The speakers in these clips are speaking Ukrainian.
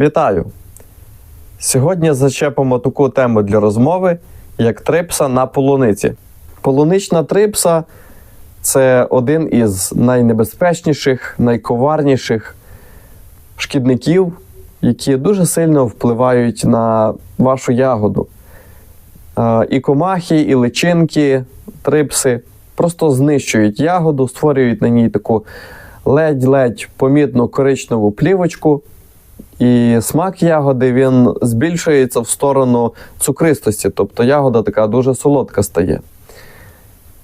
Вітаю! Сьогодні зачепимо таку тему для розмови, як трипса на полуниці. Полунична трипса це один із найнебезпечніших, найковарніших шкідників, які дуже сильно впливають на вашу ягоду. Е, І комахи, і личинки, трипси просто знищують ягоду, створюють на ній таку ледь-ледь помітну коричневу плівочку. І смак ягоди він збільшується в сторону цукристості, тобто ягода така дуже солодка стає.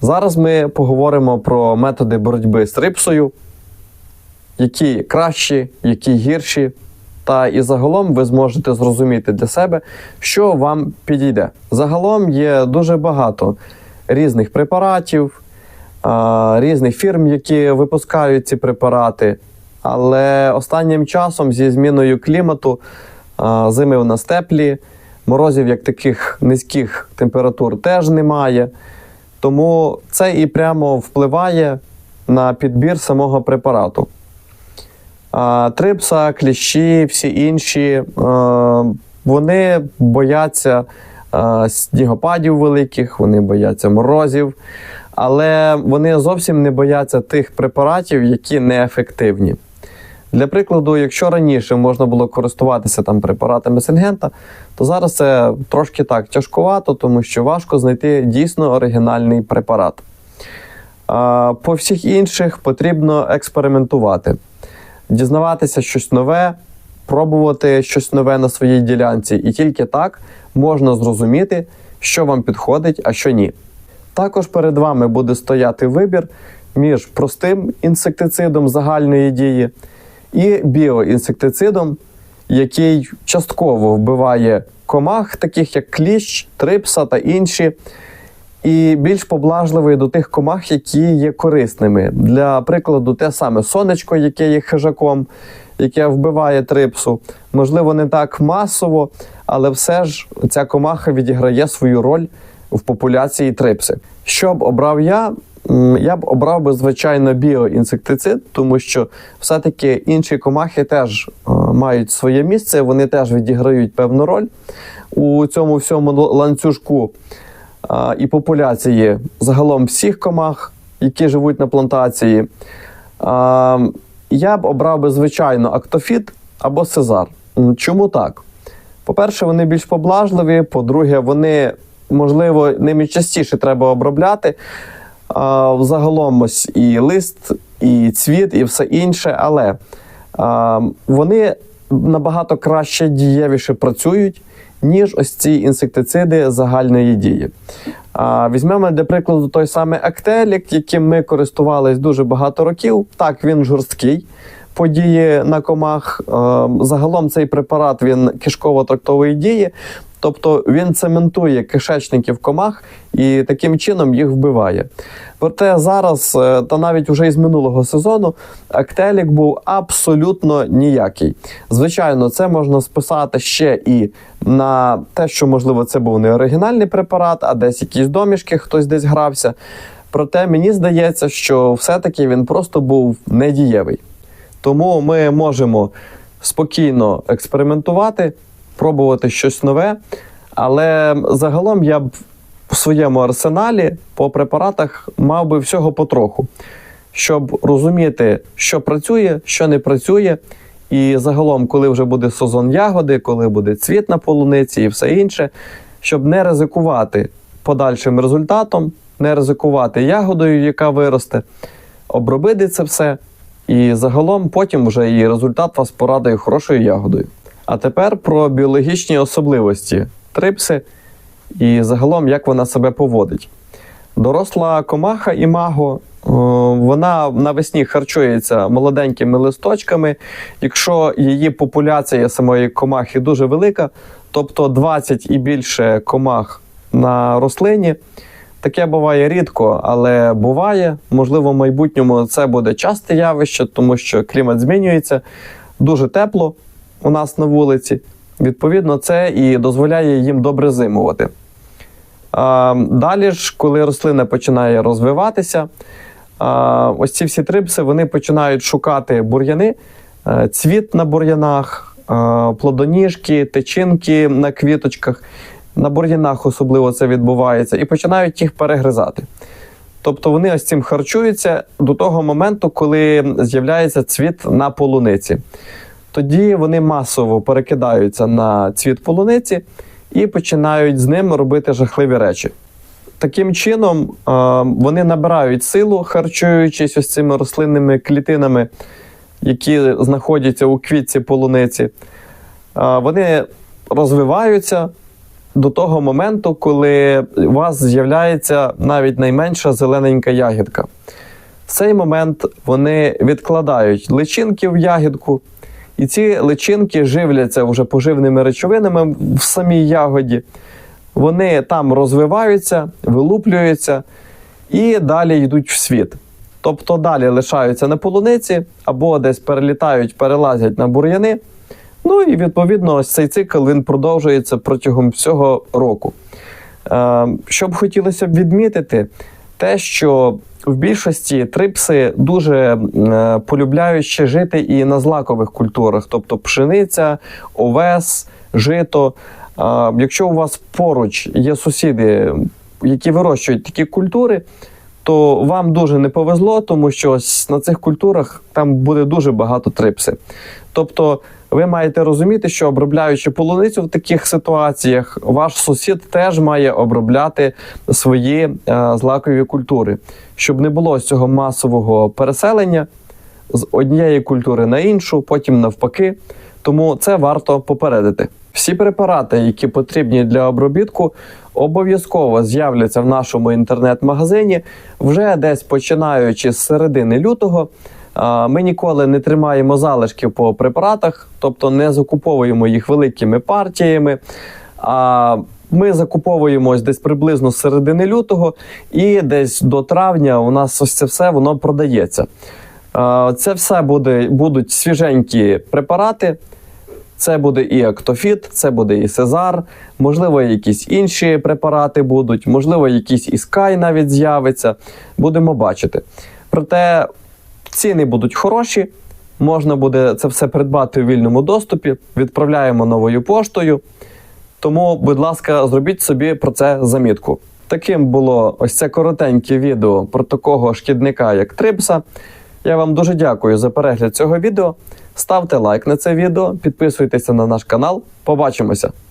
Зараз ми поговоримо про методи боротьби з трипсою, які кращі, які гірші. Та і загалом ви зможете зрозуміти для себе, що вам підійде. Загалом є дуже багато різних препаратів, різних фірм, які випускають ці препарати. Але останнім часом, зі зміною клімату, зими в нас теплі, морозів як таких низьких температур теж немає. Тому це і прямо впливає на підбір самого препарату. Трипса, кліщі, всі інші, вони бояться снігопадів великих, вони бояться морозів, але вони зовсім не бояться тих препаратів, які неефективні. Для прикладу, якщо раніше можна було користуватися там препаратами Сингента, то зараз це трошки так тяжкувато, тому що важко знайти дійсно оригінальний препарат. А, По всіх інших потрібно експериментувати, дізнаватися щось нове, пробувати щось нове на своїй ділянці, і тільки так можна зрозуміти, що вам підходить, а що ні. Також перед вами буде стояти вибір між простим інсектицидом загальної дії і біоінсектицидом, який частково вбиває комах, таких як кліщ, трипса та інші, і більш поблажливий до тих комах, які є корисними. Для прикладу, те саме сонечко, яке є хижаком, яке вбиває трипсу. Можливо, не так масово, але все ж ця комаха відіграє свою роль в популяції трипси. Що б обрав я? Я б обрав би, звичайно, біоінсектицид, тому що все-таки інші комахи теж е, мають своє місце, вони теж відіграють певну роль у цьому всьому ланцюжку і популяції загалом всіх комах, які живуть на плантації. Я б обрав би, звичайно, актофіт або сезар. Чому так? По-перше, вони більш поблажливі. По-друге, вони, можливо, ними частіше треба обробляти. А, загалом ось і лист, і цвіт, і все інше. Але а, вони набагато краще дієвіше працюють, ніж ось ці інсектициди загальної дії. А, візьмемо для прикладу той самий актелік, яким ми користувались дуже багато років. Так, він жорсткий. Події на комах. Загалом цей препарат він кишково-трактової дії, тобто він цементує кишечників комах і таким чином їх вбиває. Проте зараз, е, та навіть уже із минулого сезону, актелік був абсолютно ніякий. Звичайно, це можна списати ще і на те, що можливо це був не оригінальний препарат, а десь якісь домішки, хтось десь грався. Проте мені здається, що все-таки він просто був недієвий. Тому ми можемо спокійно експериментувати, пробувати щось нове. Але загалом я б в своєму арсеналі по препаратах мав би всього потроху, щоб розуміти, що працює, що не працює. І загалом, коли вже буде сезон ягоди, коли буде цвіт на полуниці і все інше, щоб не ризикувати подальшим результатом, не ризикувати ягодою, яка виросте, обробити це все. І загалом потім вже і результат вас порадує хорошою ягодою. А тепер про біологічні особливості трипси і загалом як вона себе поводить. Доросла комаха імаго, о, вона навесні харчується молоденькими листочками. Якщо її популяція самої комахи дуже велика, тобто 20 і більше комах на рослині, Таке буває рідко, але буває. Можливо, в майбутньому це буде часте явище, тому що клімат змінюється дуже тепло у нас на вулиці. Відповідно, це і дозволяє їм добре зимувати. Далі ж, коли рослина починає розвиватися, ось ці всі трипси вони починають шукати бур'яни, е, цвіт на бур'янах, плодоніжки, тичинки на квіточках, на бур'янах особливо це відбувається, і починають їх перегризати. Тобто вони ось цим харчуються до того моменту, коли з'являється цвіт на полуниці. Тоді вони масово перекидаються на цвіт полуниці і починають з ним робити жахливі речі. Таким чином, е, вони набирають силу, харчуючись ось цими рослинними клітинами, які знаходяться у квітці полуниці. Е, Вони розвиваються до того моменту, коли у вас з'являється навіть найменша зелененька ягідка. В цей момент вони відкладають личинки в ягідку, і ці личинки живляться вже поживними речовинами в самій ягоді. Вони там розвиваються, вилуплюються і далі йдуть в світ. Тобто далі лишаються на полуниці або десь перелітають, перелазять на бур'яни. Ну і відповідно ось цей цикл він продовжується протягом всього року. Е, що б хотілося б відмітити, те, що в більшості трипси дуже е, полюбляють ще жити і на злакових культурах, тобто пшениця, овес, жито. Якщо у вас поруч є сусіди, які вирощують такі культури, то вам дуже не повезло, тому що на цих культурах там буде дуже багато трипси. Тобто, ви маєте розуміти, що обробляючи полуницю в таких ситуаціях, ваш сусід теж має обробляти свої е, злакові культури, щоб не було цього масового переселення з однієї культури на іншу, потім навпаки. Тому це варто попередити. Всі препарати, які потрібні для обробітку, обов'язково з'являться в нашому інтернет-магазині вже десь починаючи з середини лютого. Ми ніколи не тримаємо залишки по препаратах, тобто не закуповуємо їх великими партіями. А ми закуповуємось десь приблизно з середини лютого, і десь до травня у нас ось це все воно продається. Це все буде, будуть свіженькі препарати. Це буде і Актофіт, це буде і Сезар, можливо, якісь інші препарати будуть, можливо, якийсь і Скай навіть з'явиться. Будемо бачити. Проте ціни будуть хороші, можна буде це все придбати у вільному доступі, відправляємо новою поштою. Тому, будь ласка, зробіть собі про це замітку. Таким було ось це коротеньке відео про такого шкідника, як Трипса. Я вам дуже дякую за перегляд цього відео. Ставте лайк на це відео, підписуйтеся на наш канал. Побачимося!